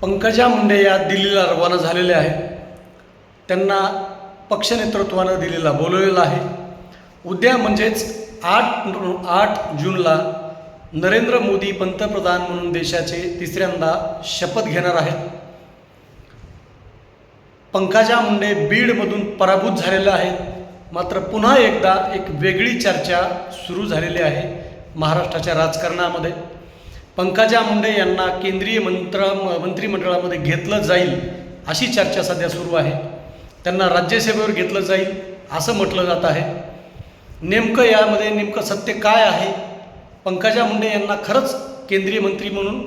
पंकजा मुंडे या दिल्लीला रवाना झालेल्या आहेत. त्यांना पक्षनेतृत्वानं दिल्लीला बोलवलेलं आहे. उद्या म्हणजेच आठ आठ जूनला नरेंद्र मोदी पंतप्रधान म्हणून देशाचे तिसऱ्यांदा शपथ घेणार आहेत. पंकजा मुंडे बीडमधून पराभूत झालेल्या आहेत. मात्र पुन्हा एकदा एक वेगळी चर्चा सुरू झालेली आहे महाराष्ट्राच्या राजकारणामध्ये. पंकजा मुंडे यांना केंद्रीय मंत्र मंत्रिमंडळामध्ये घेतलं जाईल अशी चर्चा सध्या सुरू आहे. त्यांना राज्यसभेवर घेतलं जाईल असं म्हटलं जात आहे. नेमकं यामध्ये नेमकं सत्य काय आहे? पंकजा मुंडे यांना खरंच केंद्रीय मंत्री म्हणून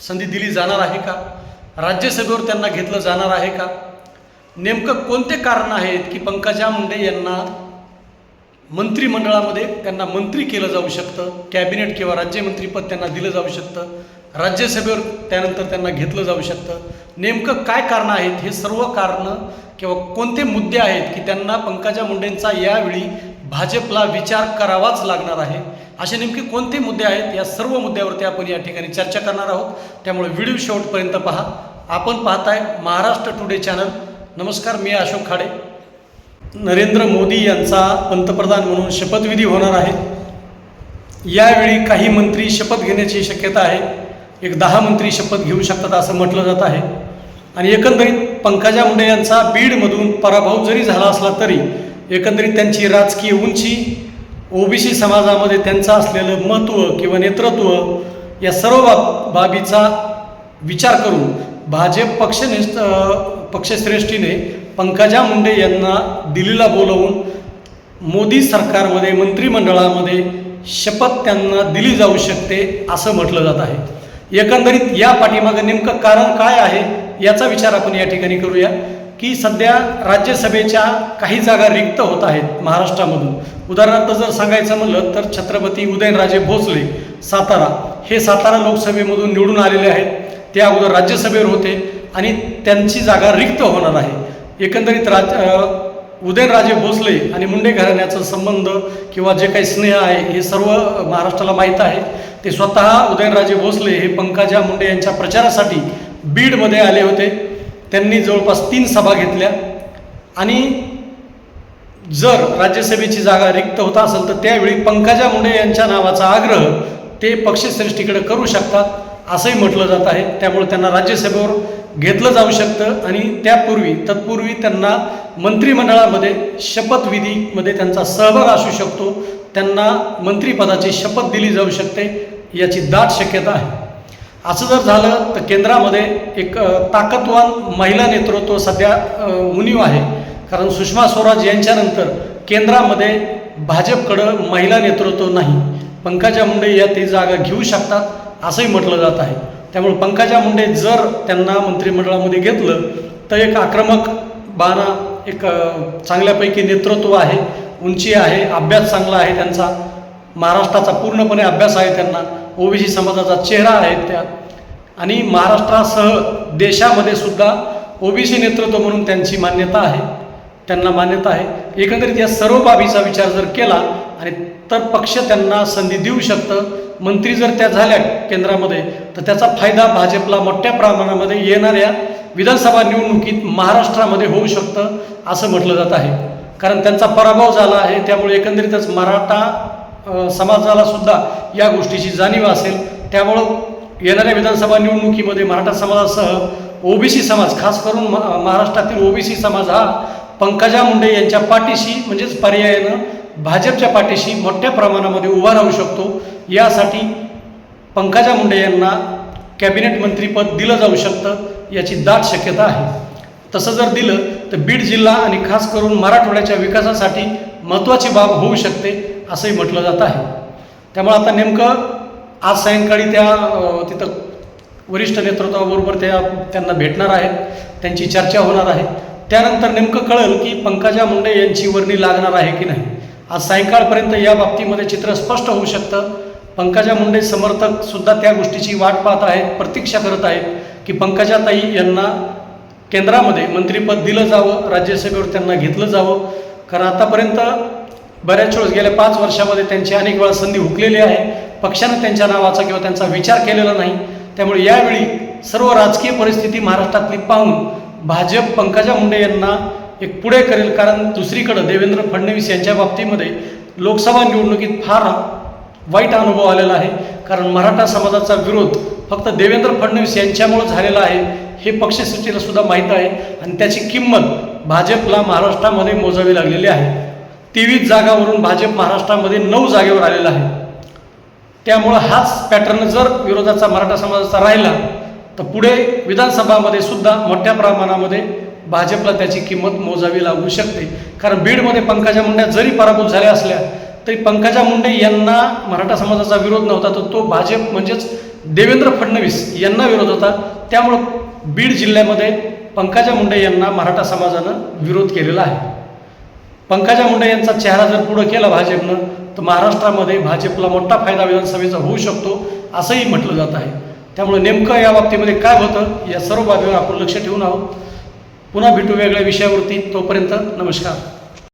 संधी दिली जाणार आहे का? राज्यसभेवर त्यांना घेतलं जाणार आहे का? नेमकं कोणते कारण आहेत की पंकजा मुंडे यांना मंत्रिमंडळामध्ये त्यांना मंत्री केलं जाऊ शकतं कॅबिनेट किंवा राज्यमंत्रीपद त्यांना दिलं जाऊ शकतं राज्यसभेवर त्यानंतर त्यांना घेतलं जाऊ शकतं. नेमकं काय कारणं आहेत हे सर्व कारणं किंवा कोणते मुद्दे आहेत की त्यांना पंकजा मुंडेंचा यावेळी भाजपला विचार करावाच लागणार आहे? असे नेमके कोणते मुद्दे आहेत? या सर्व मुद्द्यावरती आपण या ठिकाणी चर्चा करणार आहोत. त्यामुळे व्हिडिओ शेवटपर्यंत पहा. आपण पाहताय महाराष्ट्र टुडे चॅनल. नमस्कार मी अशोक खाडे. नरेंद्र मोदी यांचा पंतप्रधान म्हणून शपथविधी होणार आहे. यावेळी काही मंत्री शपथ घेण्याची शक्यता आहे. एक दहा मंत्री शपथ घेऊ शकतात असं म्हटलं जात आहे. आणि एकंदरीत पंकजा मुंडे यांचा बीडमधून पराभव जरी झाला असला तरी एकंदरीत त्यांची राजकीय उंची ओबीसी समाजामध्ये त्यांचं असलेलं महत्त्व किंवा नेतृत्व या सर्व बाब बाबीचा विचार करून भाजप पक्षनिष्ठ पक्षश्रेष्ठीने पंकजा मुंडे यांना दिल्लीला बोलवून मोदी सरकारमध्ये मंत्रिमंडळामध्ये शपथ त्यांना दिली जाऊ शकते असं म्हटलं जात आहे. एकंदरीत या पाठीमागं नेमकं कारण काय आहे याचा विचार आपण या ठिकाणी करूया की सध्या राज्यसभेच्या काही जागा रिक्त होत आहेत महाराष्ट्रामधून. उदाहरणार्थ जर सांगायचं म्हणलं तर छत्रपती उदयनराजे भोसले सातारा हे सातारा लोकसभेमधून निवडून आलेले आहेत. ते अगोदर राज्यसभेवर होते आणि त्यांची जागा रिक्त होणार आहे. एकंदरीत राज उदयनराजे भोसले आणि मुंडे घराण्याचा संबंध किंवा जे काही स्नेह आहे हे सर्व महाराष्ट्राला माहीत आहे. ते स्वतः उदयनराजे भोसले हे पंकजा मुंडे यांच्या प्रचारासाठी बीडमध्ये आले होते. त्यांनी जवळपास तीन सभा घेतल्या. आणि जर राज्यसभेची जागा रिक्त होत असेल तर त्यावेळी पंकजा मुंडे यांच्या नावाचा आग्रह ते पक्षश्रेष्ठीकडे करू शकतात असंही म्हटलं जात आहे. त्यामुळे त्यांना राज्यसभेवर घेतलं जाऊ शकतं आणि त्यापूर्वी तत्पूर्वी त्यांना मंत्रिमंडळामध्ये शपथविधीमध्ये त्यांचा सहभाग असू शकतो. त्यांना मंत्रिपदाची शपथ दिली जाऊ शकते याची दाट शक्यता आहे. असं जर झालं तर केंद्रामध्ये एक ताकदवान महिला नेतृत्व सध्या उणीव आहे. कारण सुषमा स्वराज यांच्यानंतर केंद्रामध्ये भाजपकडं महिला नेतृत्व नाही. पंकजा मुंडे या ते जागा घेऊ शकतात असंही म्हटलं जात आहे. त्यामुळे पंकजा मुंडे जर त्यांना मंत्रिमंडळामध्ये घेतलं तर एक आक्रमक बाणा एक चांगल्यापैकी नेतृत्व आहे उंची आहे अभ्यास चांगला आहे त्यांचा महाराष्ट्राचा पूर्णपणे अभ्यास आहे त्यांना ओबीसी समाजाचा चेहरा आहे त्या आणि महाराष्ट्रासह देशामध्ये सुद्धा ओबीसी नेतृत्व म्हणून त्यांची मान्यता आहे. त्यांना मान्यता आहे. एकंदरीत या सर्व बाबीचा विचार जर केला आणि तर पक्ष त्यांना संधी देऊ शकतं. मंत्री जर त्या झाल्या केंद्रामध्ये तर त्याचा फायदा भाजपला मोठ्या प्रमाणामध्ये येणाऱ्या विधानसभा निवडणुकीत महाराष्ट्रामध्ये होऊ शकतं असं म्हटलं जात आहे. कारण त्यांचा पराभव झाला आहे त्यामुळे एकंदरीतच मराठा समाजाला सुद्धा या गोष्टीची जाणीव असेल. त्यामुळं येणाऱ्या विधानसभा निवडणुकीमध्ये मराठा समाजासह ओबीसी समाज खास करून म- महाराष्ट्रातील ओबीसी समाज हा पंकजा मुंडे यांच्या पाठीशी म्हणजेच पर्यायानं भाजपच्या पाठीशी मोठ्या प्रमाणामध्ये उभा राहू शकतो. यासाठी पंकजा मुंडे यांना कॅबिनेट मंत्रीपद दिलं जाऊ शकतं याची दाट शक्यता आहे. तसं जर दिलं तर बीड जिल्हा आणि खास करून मराठवाड्याच्या विकासासाठी महत्त्वाची बाब होऊ शकते असंही म्हटलं जात आहे. त्यामुळे आता नेमकं आज सायंकाळी त्या तिथं वरिष्ठ नेतृत्वाबरोबर त्या त्यांना भेटणार आहेत. त्यांची चर्चा होणार आहे. त्यानंतर नेमकं कळेल की पंकजा मुंडे यांची वर्णी लागणार आहे की नाही. आज सायंकाळपर्यंत या बाबतीमध्ये चित्र स्पष्ट होऊ शकतं. पंकजा मुंडे समर्थक सुद्धा त्या गोष्टीची वाट पाहत आहेत प्रतीक्षा करत आहेत की पंकजाताई यांना केंद्रामध्ये मंत्रिपद दिलं जावं राज्यसभेवर त्यांना घेतलं जावं. कारण आतापर्यंत बऱ्याच वेळेस गेल्या पाच वर्षामध्ये त्यांची अनेक वेळा संधी हुकलेली आहे. पक्षानं त्यांच्या नावाचा किंवा त्यांचा विचार केलेला नाही. त्यामुळे यावेळी सर्व राजकीय परिस्थिती महाराष्ट्रातली पाहून भाजप पंकजा मुंडे यांना एक पुढे करेल कारण दुसरीकडं देवेंद्र फडणवीस यांच्या बाबतीमध्ये लोकसभा निवडणुकीत फार वाईट अनुभव आलेला आहे. कारण मराठा समाजाचा विरोध फक्त देवेंद्र फडणवीस यांच्यामुळे झालेला आहे हे पक्षसूचीला सुद्धा माहीत आहे. आणि त्याची किंमत भाजपला महाराष्ट्रामध्ये मोजावी लागलेली आहे. तेवीस जागावरून भाजप महाराष्ट्रामध्ये नऊ जागेवर आलेला आहे. त्यामुळं हाच पॅटर्न जर विरोधाचा मराठा समाजाचा राहिला तर पुढे विधानसभामध्ये सुद्धा मोठ्या प्रमाणामध्ये भाजपला त्याची किंमत मोजावी लागू शकते. कारण बीडमध्ये पंकजा मुंडे जरी पराभूत झाल्या असल्या तरी पंकजा मुंडे यांना मराठा समाजाचा विरोध नव्हता तर तो भाजप म्हणजेच देवेंद्र फडणवीस यांना विरोध होता. त्यामुळं बीड जिल्ह्यामध्ये पंकजा मुंडे यांना मराठा समाजानं विरोध केलेला आहे. पंकजा मुंडे यांचा चेहरा जर पुढं केला भाजपनं तर महाराष्ट्रामध्ये भाजपला मोठा फायदा विधानसभेचा होऊ शकतो असंही म्हटलं जात आहे. त्यामुळे नेमकं या बाबतीमध्ये काय होतं या सर्व बाबीवर आपण लक्ष ठेवून आहोत. पुन्हा भेटू वेगळ्या विषयावरती. तोपर्यंत नमस्कार.